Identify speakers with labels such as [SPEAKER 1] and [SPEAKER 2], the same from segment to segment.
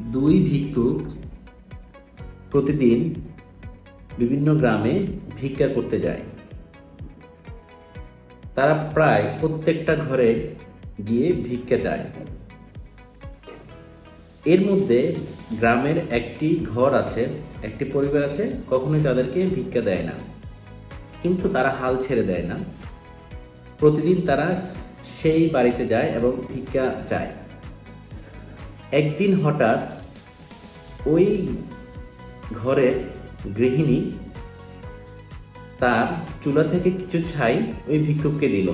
[SPEAKER 1] দুই ভিক্ষুক প্রতিদিন বিভিন্ন গ্রামে ভিক্ষা করতে যায়। তারা প্রায় প্রত্যেকটা ঘরে গিয়ে ভিক্ষা চায়। এর মধ্যে গ্রামের একটি ঘর আছে, একটি পরিবার আছে, কখনোই তাদেরকে ভিক্ষা দেয় না। কিন্তু তারা হাল ছেড়ে দেয় না। প্রতিদিন তারা সেই বাড়িতে যায় এবং ভিক্ষা চায়। একদিন হঠাৎ ওই ঘরের গৃহিণী তার চুলা থেকে কিছু ছাই ওই ভিক্ষুককে দিল।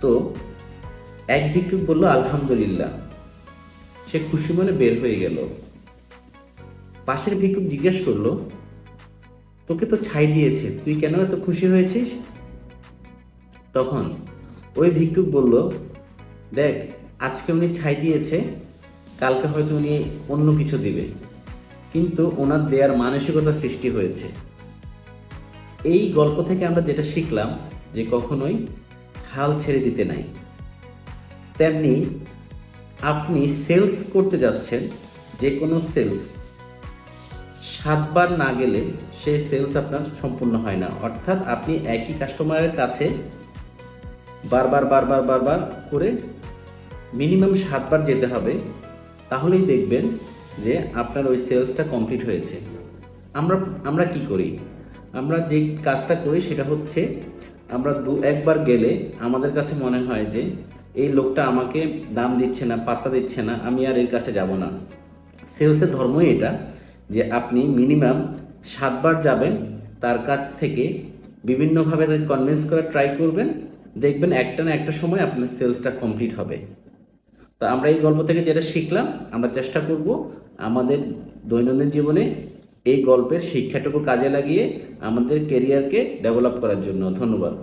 [SPEAKER 1] তো এক ভিক্ষুক বলল, আলহামদুলিল্লাহ। সে খুশি মনে বের হয়ে গেল। পাশের ভিক্ষুক জিজ্ঞেস করল, তোকে তো ছাই দিয়েছে, তুই কেন এত খুশি হয়েছিস? তখন ওই ভিক্ষুক বলল, দেখ আজকে উনি ছাই দিয়েছে, কালকে হয়তো উনি অন্য কিছু দিবে। কিন্তু ওনার দেয়ার মানসিকতা সৃষ্টি হয়েছে। এই গল্প থেকে আমরা যেটা শিখলাম যে কখনোই হাল ছেড়ে দিতে নাই। তেমনি আপনি সেলস করতে যাচ্ছেন যে কোনো সেলস, সাতবার না গেলে সেই সেলস আপনার সম্পূর্ণ হয় না। অর্থাৎ আপনি একই কাস্টমারের কাছে বারবার বারবার বারবার করে মিনিমাম সাতবার যেতে হবে, তাহলেই দেখবেন যে আপনার ওই সেলসটা কমপ্লিট হয়েছে। আমরা আমরা কি করি? আমরা যে কাজটা করি সেটা হচ্ছে, আমরা দু একবার গেলে আমাদের কাছে মনে হয় যে এই লোকটা আমাকে দাম দিচ্ছে না, পাত্তা দিচ্ছে না, আমি আর এর কাছে যাব না। সেলসের ধর্মই এটা যে আপনি মিনিমাম সাতবার যাবেন, তার কাছ থেকে বিভিন্নভাবে তাকে কনভিন্স করার ট্রাই করবেন, দেখবেন একটা না একটা সময় আপনার সেলসটা কমপ্লিট হবে। তো আমরা এই গল্প থেকে যেটা শিখলাম, আমরা চেষ্টা করব আমাদের দৈনন্দিন জীবনে এই গল্পের শিক্ষাটুকু কাজে লাগিয়ে আমাদের কেরিয়ারকে ডেভেলপ করার জন্য। ধন্যবাদ।